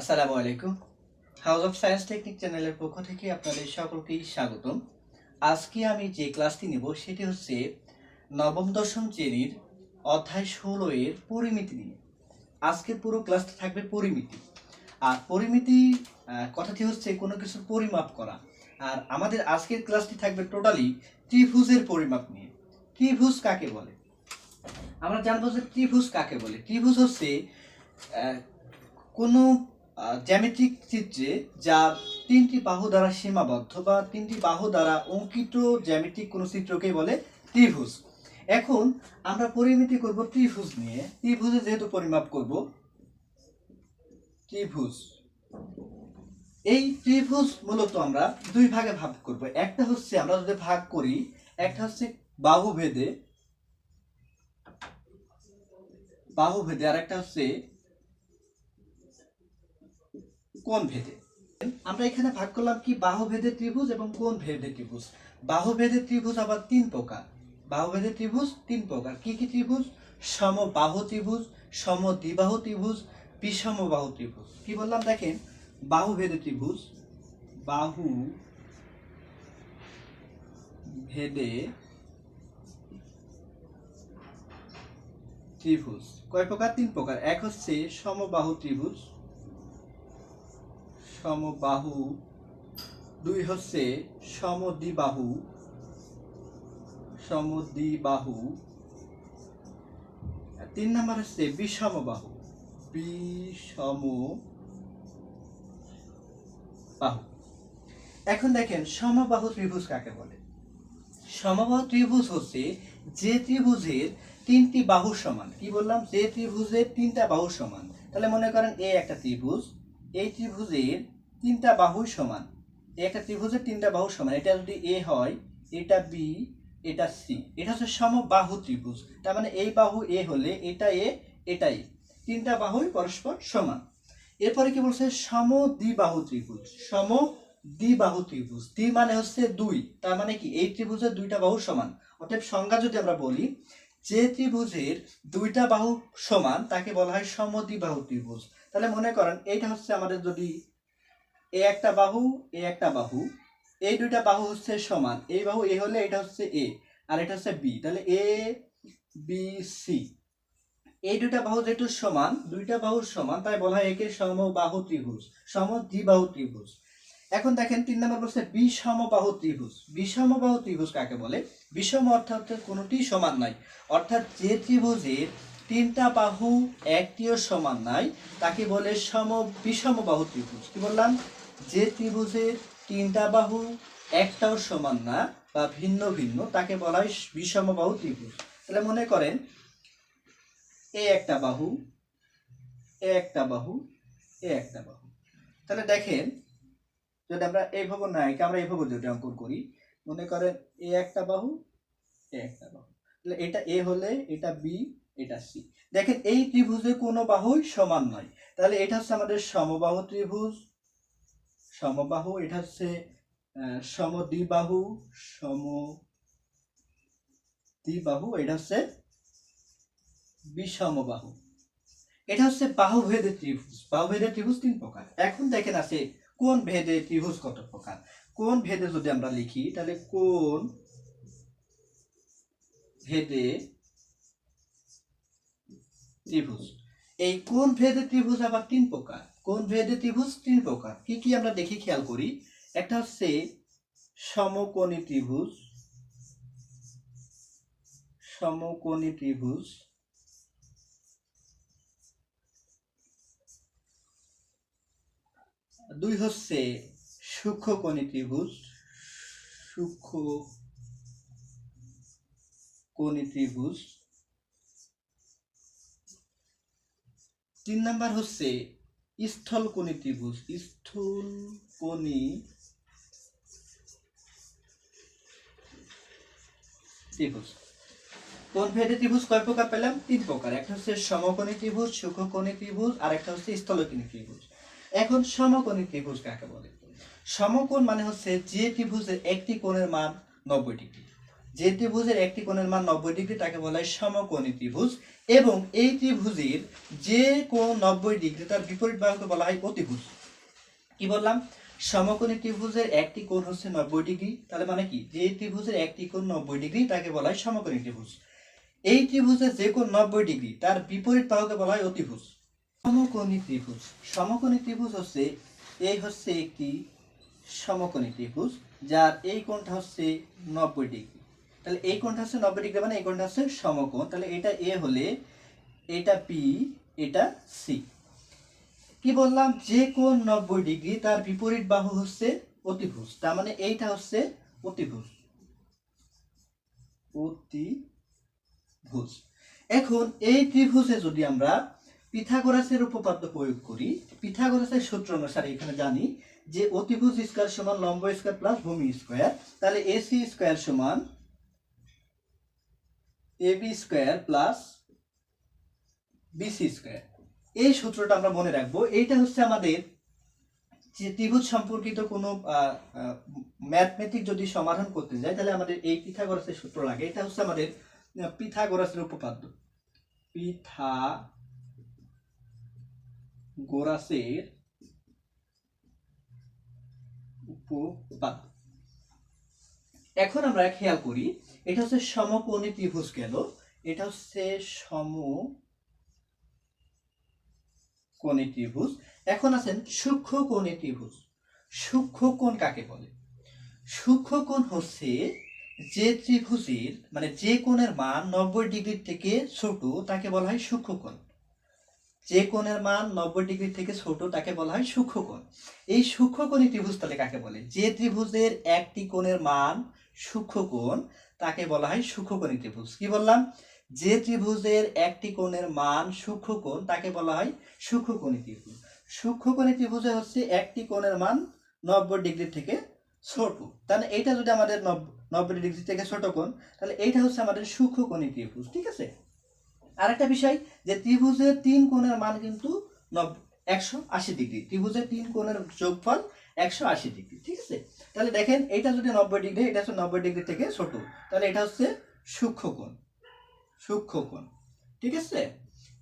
আসসালামু আলাইকুম। House of science technique চ্যানেলের পক্ষ থেকে আপনাদের সকলকেই স্বাগতম। আজকে আমি যে ক্লাসটি নেব, সেটি হচ্ছে নবম, দশম শ্রেণির অধ্যায় ষোলো এর পরিমিতি নিয়ে। আজকের পুরো ক্লাসটা থাকবে পরিমিতি। আর পরিমিতি কথাটি হচ্ছে কোনো কিছুর পরিমাপ করা। আর আমাদের আজকের ক্লাসটি থাকবে টোটালি ত্রিভুজের পরিমাপ নিয়ে। ত্রিভুজ কাকে বলে? আমরা জানব যে ত্রিভুজ কাকে বলে? ত্রিভুজ হচ্ছে কোনো জ্যামিতিক চিত্রে যা তিনটি বাহু দ্বারা সীমাবদ্ধ বা তিনটি বাহু দ্বারা অঙ্কিত জ্যামিতিক কোনো চিত্রকেই বলে ত্রিভুজ। এখন আমরা পরিমিতি করব ত্রিভুজ নিয়ে। ত্রিভুজে যেহেতু পরিমাপ করব, ত্রিভুজ। এই ত্রিভুজ মূলত আমরা দুই ভাগে ভাগ করব। একটা হচ্ছে আমরা যদি ভাগ করি, একটা হচ্ছে বাহু ভেদে বাহু ভেদে আর একটা হচ্ছে কোন ভেদে? আমরা এখানে ভাগ করলাম কি বাহু ভেদে ত্রিভুজ এবং কোন ভেদে ত্রিভুজ? বাহু ভেদে ত্রিভুজ আবার তিন প্রকার। বাহু ভেদে ত্রিভুজ তিন প্রকার। কি কি ত্রিভুজ? সম বাহু ত্রিভুজ সম দ্বিবাহু ত্রিভুজ বিষম বাহু ত্রিভুজ। কি বললাম দেখেন? বাহু ভেদে ত্রিভুজ, বাহু ভেদে ত্রিভুজ। কয় প্রকার? তিন প্রকার। এক হচ্ছে সমবাহু ত্রিভুজ সমবাহু। দুই হচ্ছে সমদ্বিবাহু। সমদ্বিবাহু। তিন নাম্বার হচ্ছে বিষমবাহু। বিষম বাহু এখন দেখেন সমবাহু ত্রিভুজ কাকে বলে? সমবাহু ত্রিভুজ হচ্ছে যে ত্রিভুজের তিনটি বাহু সমান। কি বললাম? যে ত্রিভুজের তিনটা বাহু সমান। তাহলে মনে করেন এ একটা ত্রিভুজ এই ত্রিভুজের তিনটা বাহু সমান। একটা ত্রিভুজের তিনটা বাহু সমান। এটা যদি এ হয়, এটা বি এটা সি এটা হচ্ছে সমবাহু ত্রিভুজ। তার মানে এই বাহু এ হলে এটা এ এটা এ তিনটা বাহুই পরস্পর সমান। এরপরে কি বলছে? সম দ্বিবাহু ত্রিভুজ। সম দ্বিবাহু ত্রিভুজ। দ্বি মানে হচ্ছে দুই। তার মানে কি? এই ত্রিভুজের দুইটা বাহু সমান। অতএব সংজ্ঞা যদি আমরা বলি, যে ত্রিভুজের দুইটা বাহু সমান, তাকে বলা হয় সমদ্বিবাহু ত্রিভুজ। তাহলে মনে করেন, এইটা হচ্ছে আমাদের যদি এ একটা বাহু, এ একটা বাহু, এই দুইটা বাহু হচ্ছে সমান, এই বাহু এ হলে এটা হচ্ছে এ, আর এটা হচ্ছে বি, তাহলে এ, বি, সি। এই দুইটা বাহু যেহেতু সমান, দুইটা বাহু সমান, তাই বলা হয় একে সম সমবাহু ত্রিভুজ সম দ্বিবাহু ত্রিভুজ। এখন দেখেন, তিন নম্বর বলছে বিষমবাহু ত্রিভুজ। বিষমবাহু ত্রিভুজ কাকে বলে? বিষম অর্থাৎ কোনোটি সমান নয়। অর্থাৎ যে ত্রিভুজের তিনটা বাহু একটিও সমান নাই। তাকে বলে সম বিষম বাহু ত্রিভুজ। কি বললাম? যে ত্রিভুজের তিনটা বাহু একটাও সমান না বা ভিন্ন ভিন্ন, তাকে বলা হয় বিষম বাহু ত্রিভুজ। তাহলে মনে করেন, এ একটা বাহু, এ একটা বাহু, এ একটা বাহু। তাহলে দেখেন, যদি আমরা এইভাবে নাই আমরা এইভাবে যদি অঙ্কন করি, মনে করেন এ একটা বাহু, এ একটা বাহু। তাহলে এটা এ হলে এটা বি এটা সি। দেখেন, এই ত্রিভুজে কোনো বাহুই সমান নয়। তাহলে এটা হচ্ছে আমাদের সমবাহু ত্রিভুজ। সমবাহু, এটা হচ্ছে সমদ্বিবাহু সম দ্বিবাহু এটা হচ্ছে বিষমবাহু। এটা হচ্ছে বাহু ভেদে ত্রিভুজ। বাহু ভেদে ত্রিভুজ তিন প্রকার। এখন দেখেন আছে কোন ভেদে ত্রিভুজ কত প্রকার? কোন ভেদে যদি আমরা লিখি, তাহলে কোন ভেদে ত্রিভুজ। এই কোন ভেদে ত্রিভুজ আবার তিন প্রকার? কোন ভেদে ত্রিভুজ? তিন প্রকার। কি কি আমরা দেখি খেয়াল করি? একটা হচ্ছে সমকোণী ত্রিভুজ সমকোণী ত্রিভুজ, দুই হচ্ছে সূক্ষ্মকোণী ত্রিভুজ সূক্ষ্ম কোণী ত্রিভুজ তিন নাম্বার হচ্ছে স্থল কোণী ত্রিভুজ। স্থূল কোণী ত্রিভুজ। কোন ভেদে ত্রিভুজ কয় প্রকার পেলাম? তিন প্রকার। একটা হচ্ছে সমকোণী ত্রিভুজ সূক্ষ্মকোণী ত্রিভুজ, আর একটা হচ্ছে স্থলকোণী ত্রিভুজ। এখন সমকোণী ত্রিভুজ কাকে বলে? সমকোণ মানে হচ্ছে যে ত্রিভুজের একটি কোণের মান নব্বই ডিগ্রি। যে ত্রিভুজের একটি কোণের মান নব্বই ডিগ্রি, তাকে বলা হয় সমকোণী ত্রিভুজ। এবং এই ত্রিভুজের যে কোণ নব্বই ডিগ্রি, তার বিপরীত বাহুকে বলা হয় অতিভুজ। কি বললাম? সমকোণী ত্রিভুজের একটি কোণ হচ্ছে নব্বই ডিগ্রি, তাহলে মানে কি? যে ত্রিভুজের একটি কোণ নব্বই ডিগ্রি, তাকে বলা হয় সমকোণী ত্রিভুজ। এই ত্রিভুজের যে কোণ নব্বই ডিগ্রি, তার বিপরীত বাহুকে বলা হয় অতিভুজ। সমকোণী ত্রিভুজ। সমকোণী ত্রিভুজ হচ্ছে, এই হচ্ছে একটি সমকোণী ত্রিভুজ, যার এই কোণটা হচ্ছে নব্বই ডিগ্রি। তাহলে এই কোণটা হচ্ছে নব্বই ডিগ্রি মানে এই কোণটা হচ্ছে সমকোণ। তাহলে এটা এ হলে এটা পি, এটা সি। কি বললাম? যে কোণ নব্বই ডিগ্রি, তার বিপরীত বাহু হচ্ছে অতিভুজ। তার মানে এইটা হচ্ছে অতিভুজ। অতিভুজ। এখন এই ত্রিভুজে যদি আমরা পিথাগোরাসের উপপাদ্য প্রয়োগ করি, পিথাগোরাসের সূত্র অনুসারে এখানে জানি যে অতিভুজ স্কয়ার সমান লম্ব স্কয়ার প্লাস ভূমি স্কয়ার। তাহলে এসি স্কয়ার সমান AB square plus BC square এই সূত্রটা আমরা মনে রাখব, এইটা হচ্ছে আমাদের যে ত্রিভুজ সম্পর্কিত কোনো ম্যাথমেটিক যদি সমাধান করতে যাই, তাহলে আমাদের এই পিথাগোরাসের সূত্র লাগে। এটা হচ্ছে আমাদের পিথাগোরাসের উপপাদ্য। পিথা গোরাসের উপপাদ্য। এখন আমরা খেয়াল করি, এটা হচ্ছে সমকোণী ত্রিভুজ গেল এটা হচ্ছে সম কোণী ত্রিভুজ। এখন আছেন সূক্ষ্ম কোণী ত্রিভুজ। সূক্ষ্ম কোণ কাকে বলে? সূক্ষ্ম কোণ হচ্ছে যে ত্রিভুজের মানে যে কোণের মান নব্বই ডিগ্রি থেকে ছোট, তাকে বলা হয় সূক্ষ্ম কোণ যে কোণের মান নব্বই ডিগ্রি থেকে ছোট তাকে বলা হয় সূক্ষ্ম কোণ এই সূক্ষ্ম কোণী ত্রিভুজ তাহলে কাকে বলে? যে ত্রিভুজের একটি কোণের মান সূক্ষ্ম কোণ তাকে বলা হয় সূক্ষ্মকোণী ত্রিভুজ। কি বললাম? যে ত্রিভুজের একটি কোণের মান সূক্ষ্ম কোণ তাকে বলা হয় সূক্ষ্মকোণী ত্রিভুজ। সূক্ষ্মকোণী ত্রিভুজে হচ্ছে একটি কোণের মান নব্বই ডিগ্রি থেকে ছোট। তাহলে এইটা যদি আমাদের নব- নব্বই ডিগ্রি থেকে ছোট কোণ, তাহলে এইটা হচ্ছে আমাদের সূক্ষ্মকোণী ত্রিভুজ, ঠিক আছে? আরেকটা বিষয় যে ত্রিভুজের তিন কোণের মান কিন্তু একশো আশি ডিগ্রি। ত্রিভুজের তিন কোণের যোগফল একশো আশি ডিগ্রি, ঠিক আছে? তাহলে দেখেন, এটা যদি নব্বই ডিগ্রি, এটা হচ্ছে নব্বই ডিগ্রি থেকে ছোট। তাহলে এটা হচ্ছে সূক্ষ্মকোণ সূক্ষ্মকোণ ঠিক আছে?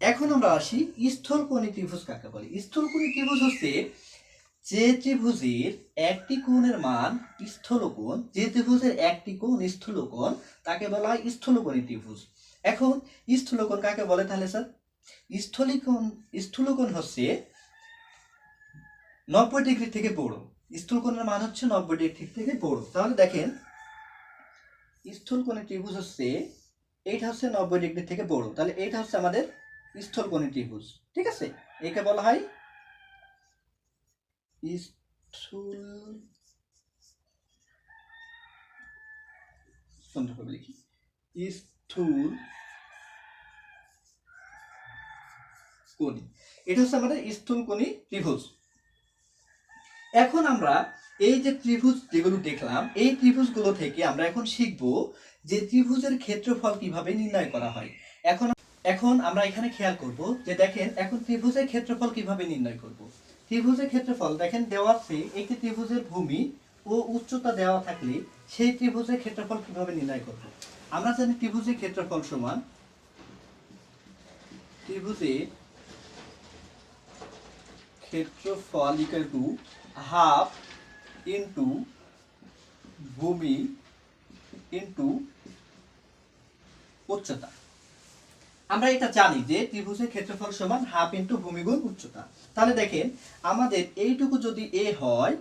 এখন আমরা আসি স্থলকোণী ত্রিভুজ কাকে বলে? স্থলকোণী ত্রিভুজ হচ্ছে যে ত্রিভুজের একটি কোণের মান স্থলকোণ, যে ত্রিভুজের একটি কোণ স্থলকোণ, তাকে বলা হয় স্থলকোণী ত্রিভুজ। এখন স্থলকোণ কাকে বলে তাহলে, স্যার? স্থলিকোণ, স্থূলকোণ হচ্ছে নব্বই ডিগ্রি থেকে বড় স্থূলকোণের মান হচ্ছে নব্বই ডিগ্রি থেকে বড় তাহলে দেখেন, স্থূলকোণের ত্রিভুজ হচ্ছে, এইটা হচ্ছে নব্বই ডিগ্রি থেকে বড় তাহলে এইটা হচ্ছে আমাদের স্থূলকোণের ত্রিভুজ। ঠিক আছে? একে বলা হয় স্থূল সুন্দরভাবে লিখি। স্থূল কোণী। এটা হচ্ছে আমাদের স্থূলকোণী ত্রিভুজ। এখন আমরা এই যে ত্রিভুজ যেগুলো দেখলাম, এই ত্রিভুজগুলো থেকে আমরা এখন শিখব যে ত্রিভুজের ক্ষেত্রফল কীভাবে নির্ণয় করা হয়। এখন এখন আমরা এখানে খেয়াল করব যে দেখেন, এখন ত্রিভুজের ক্ষেত্রফল কীভাবে নির্ণয় করব। ত্রিভুজের ক্ষেত্রফল, দেখেন দেওয়া আছে, একটি ত্রিভুজের ভূমি ও উচ্চতা দেওয়া থাকলে সেই ত্রিভুজের ক্ষেত্রফল কীভাবে নির্ণয় করব। আমরা জানি ত্রিভুজের ক্ষেত্রফল সমান ত্রিভুজের ক্ষেত্রফল ইকুয়াল টু হাফ ইন্টু ভূমি ইন্টু উচ্চতা। আমরা এটা জানি যে ত্রিভুজের ক্ষেত্রফল সমান হাফ ইন্টু ভূমি গুণ উচ্চতা। তাহলে দেখেন, আমাদের এইটুকু যদি এ হয়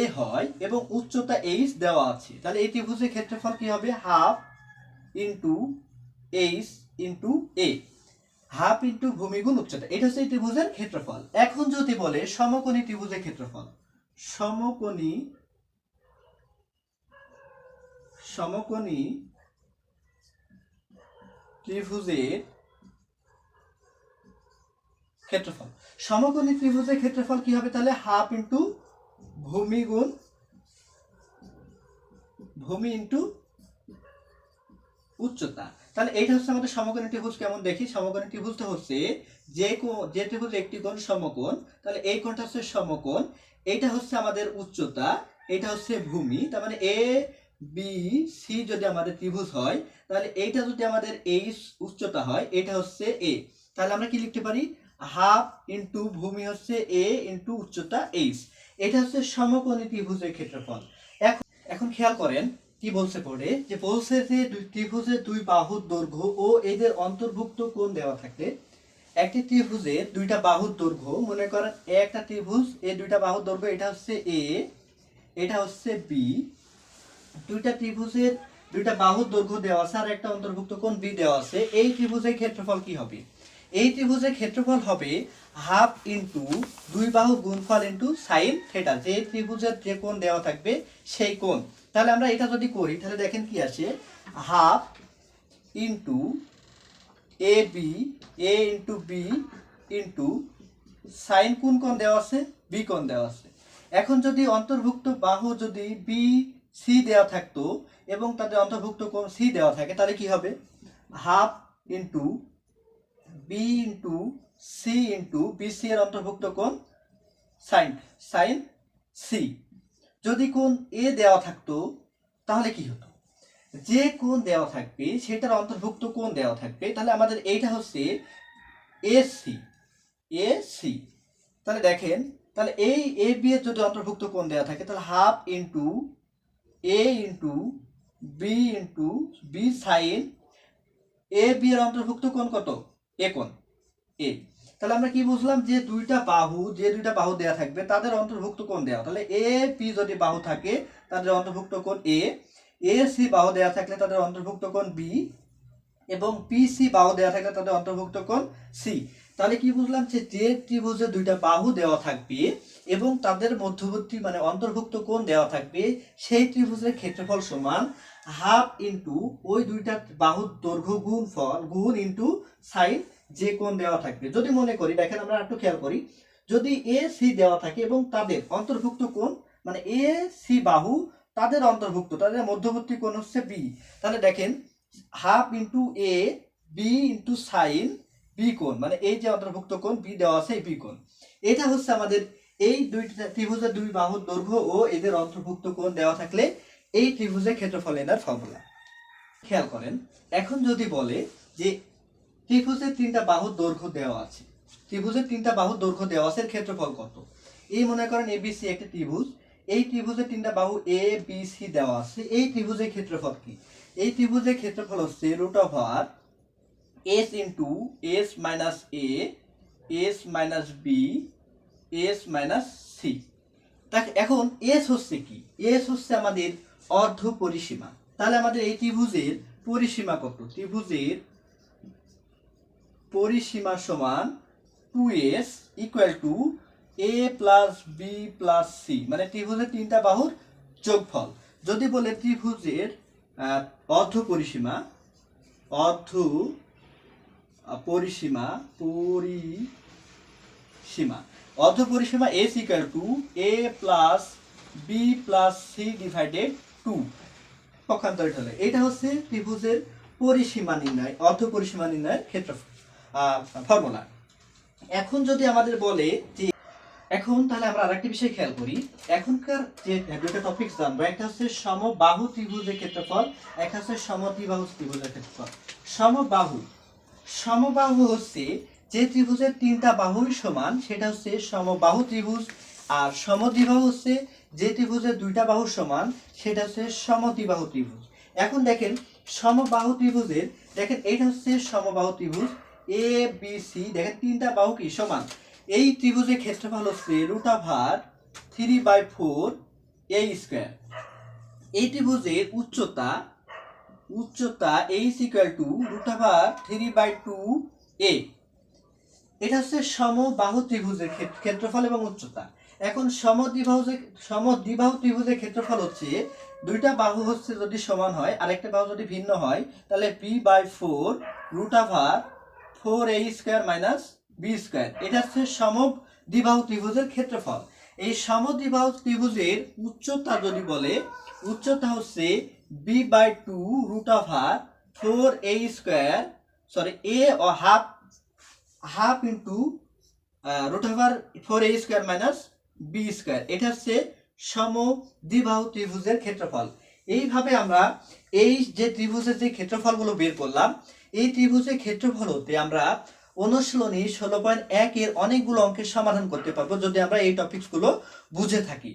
এ হয় এবং উচ্চতা এইচ দেওয়া আছে। তাহলে এই ত্রিভুজের ক্ষেত্রফল কি হবে? Half into H into A half into ভূমি গুণ উচ্চতা। এটা হচ্ছে এই ত্রিভুজের ক্ষেত্রফল। এখন যদি বলে সমকোণী ত্রিভুজের ক্ষেত্রফল। সমকোণী সমকোণী ত্রিভুজের ক্ষেত্রফল। সমকোণী ত্রিভুজের ক্ষেত্রফল কি হবে তাহলে? হাফ ইন্টু ভূমি গুণ ভূমি ইন্টু উচ্চতা। তাহলে এইটা হচ্ছে আমাদের সমকোণী ত্রিভুজ কেমন দেখি? সমকোণী ত্রিভুজটা হচ্ছে যে যে ত্রিভুজ একটি কোণ সমকোণ, তাহলে এই কোণটা হচ্ছে সমকোণ, এইটা হচ্ছে আমাদের উচ্চতা এটা হচ্ছে ভূমি, তার মানে এ বি সি যদি আমাদের ত্রিভুজ হয়, তাহলে এইটা যদি আমাদের এই উচ্চতা হয় এটা হচ্ছে এ তাহলে আমরা কি লিখতে পারি? হাফ ইন্টু ভূমি হচ্ছে এ ইন্টু উচ্চতা এইচ এটা হচ্ছে সমকোণী ত্রিভুজের ক্ষেত্রফল। এখন এখন খেয়াল করেন কি বলছে পড়ে যে বলছে যে ত্রিভুজের দুই বাহুর দৈর্ঘ্য ও এদের অন্তর্ভুক্ত কোণ দেওয়া থাকে একটি ত্রিভুজের দুইটা বাহুর দৈর্ঘ্য, মনে করেন এ একটা ত্রিভুজ এই দুইটা বাহুর দৈর্ঘ্য, এটা হচ্ছে এ, এটা হচ্ছে বি। দুইটা ত্রিভুজের দুইটা বাহুর দৈর্ঘ্য দেওয়া আছে আর একটা অন্তর্ভুক্ত কোণ বি দেওয়া আছে। এই ত্রিভুজের ক্ষেত্রফল কি হবে? এই ত্রিভুজের ক্ষেত্রফল হবে হাফ ইন্টু দুই বাহু গুণফল ইন্টু সাইন থেটা যে ত্রিভুজের যে কোণ দেওয়া থাকবে সেই কোণ। তাহলে আমরা এটা যদি করি, তাহলে দেখেন কি আসে? Half into A B A into B into sine কোন কোণ দেওয়া আছে? বি কোণ দেওয়া আছে। এখন যদি অন্তর্ভুক্ত বাহু যদি বি সি দেওয়া থাকতো এবং তাদের অন্তর্ভুক্ত কোণ সি দেওয়া থাকে, তাহলে কি হবে? Half into B into C into B C এর অন্তর্ভুক্ত কোণ সাইন সাইন সি যদি কোণ এ দেওয়া থাকতো, তাহলে কি হতো? যে কোণ দেওয়া থাকবে, সেটার অন্তর্ভুক্ত কোণ দেওয়া থাকবে, তাহলে আমাদের এইটা হচ্ছে এ সি এ সি তাহলে দেখেন, তাহলে এই এ বি এর যদি অন্তর্ভুক্ত কোণ দেওয়া থাকে, তাহলে half into A into B into B sine A B এর অন্তর্ভুক্ত কোণ কত? এ কোণ? এ। তাহলে আমরা কি বুঝলাম যে দুইটা বাহু, যে দুইটা বাহু দেয়া থাকবে, তাদের অন্তর্ভুক্ত কোণ দেওয়া তাহলে এ, পি যদি বাহু থাকে, তাদের অন্তর্ভুক্ত কোণ এ। এ, সি বাহু দেওয়া থাকলে তাদের অন্তর্ভুক্ত কোণ বি এবং পি, সি বাহু দেওয়া থাকলে তাদের অন্তর্ভুক্ত কোণ সি। তাহলে কি বুঝলাম যে যে ত্রিভুজে দুইটা বাহু দেওয়া থাকবে এবং তাদের মধ্যবর্তী মানে অন্তর্ভুক্ত কোণ দেওয়া থাকবে, সেই ত্রিভুজের ক্ষেত্রফল সমান হাফ ইন্টু ওই দুইটা বাহুর দৈর্ঘ্য গুণ ফল, গুণ ইন্টু সাইন যে কোণ দেওয়া থাকবে। যদি মনে করি, দেখেন আমরা একটু খেয়াল করি, যদি এ, সি দেওয়া থাকে এবং তাদের অন্তর্ভুক্ত কোণ মানে এ, সি বাহু তাদের অন্তর্ভুক্ত, তাদের মধ্যবর্তী কোণ হচ্ছে বি। তাহলে দেখেন, half into A, B into sine, B কোণ মানে এই যে অন্তর্ভুক্ত কোণ, বি দেওয়া আছে বি কোণ। এটা হচ্ছে আমাদের এই দুইটা ত্রিভুজের দুই বাহুর দৈর্ঘ্য ও এদের অন্তর্ভুক্ত কোণ দেওয়া থাকলে এই ত্রিভুজের ক্ষেত্রফল এনার ফর্মুলা খেয়াল করেন, এখন যদি বলে যে ত্রিভুজের তিনটা বাহুর দৈর্ঘ্য দেওয়া আছে, ত্রিভুজের তিনটা বাহুর দৈর্ঘ্য দেওয়া আছে ক্ষেত্রফল কত? এই মনে করেন এবিসি একটা ত্রিভুজ, এই ত্রিভুজের তিনটা বাহু এ বি সি দেওয়া আছে, এই ত্রিভুজের ক্ষেত্রফল কি? এই ত্রিভুজের ক্ষেত্রফল হচ্ছে root of R S into S minus A S minus B S minus C এখন এস হচ্ছে কি? এস হচ্ছে আমাদের অর্ধ পরিসীমা তাহলে আমাদের এই ত্রিভুজের পরিসীমা কত? ত্রিভুজের পরিসীমা সমান two S equal to A plus B plus C মানে ত্রিভুজের তিনটা বাহুর যোগফল। যদি বলে ত্রিভুজের অর্ধ পরিসীমা অর্ধ পরিসীমা। পরিসীমা অর্ধ পরিসীমা S equal to A plus B plus C divided by পক্ষান্তরিত হলে এটা হচ্ছে ত্রিভুজের পরিসীমা নির্ণয়, অর্ধ পরিসীমা নির্ণয়ের ক্ষেত্র ফর্মুলা। এখন যদি আমাদের বলে যে, এখন তাহলে আমরা আরেকটি বিষয় খেয়াল করি। এখনকার যে দুটো টপিক জানব, একটা হচ্ছে সমবাহু ত্রিভুজের ক্ষেত্রফল, একটা হচ্ছে সমদ্বিবাহু ত্রিভুজের ক্ষেত্রফল। সমবাহু সমবাহু হচ্ছে যে ত্রিভুজের তিনটা বাহুই সমান, সেটা হচ্ছে সমবাহু ত্রিভুজ আর সমদ্বিবাহু হচ্ছে যে ত্রিভুজের দুইটা বাহু সমান, সেটা হচ্ছে সমদ্বিবাহু ত্রিভুজ। এখন দেখেন, সমবাহু ত্রিভুজের, দেখেন, এইটা হচ্ছে সমবাহু ত্রিভুজ এ বি সি দেখেন, তিনটা বাহু কি সমান? এই ত্রিভুজের ক্ষেত্রফল হচ্ছে root over three by four A square এই ত্রিভুজের উচ্চতা উচ্চতা H equal to root over three by two A এটা হচ্ছে সমবাহু ত্রিভুজের ক্ষেত- ক্ষেত্রফল এবং উচ্চতা। এখন সমদ্বিবাহুজের সমদ্বিবাহু ত্রিভুজের ক্ষেত্রফল হচ্ছে দুইটা বাহু হচ্ছে যদি সমান হয়, আরেকটা বাহু যদি ভিন্ন হয়, তাহলে B by four root over four A square minus B square এটা হচ্ছে সমদ্বিবাহু ত্রিভুজের ক্ষেত্রফল। এই সমদ্বিবাহু ত্রিভুজের উচ্চতা যদি বলে, উচ্চতা হচ্ছে B by two root over four A square sorry A O half half into root over four A square minus B square এটা হচ্ছে সম দ্বিবাহু ত্রিভুজের ক্ষেত্রফল। এইভাবে আমরা এই যে ত্রিভুজের যে ক্ষেত্রফলগুলো বের করলাম, এই ত্রিভুজের ক্ষেত্রফল হতে আমরা অনুশীলনী ষোলো পয়েন্ট এক এর অনেকগুলো অঙ্কের সমাধান করতে পারব যদি আমরা এই টপিকসগুলো বুঝে থাকি।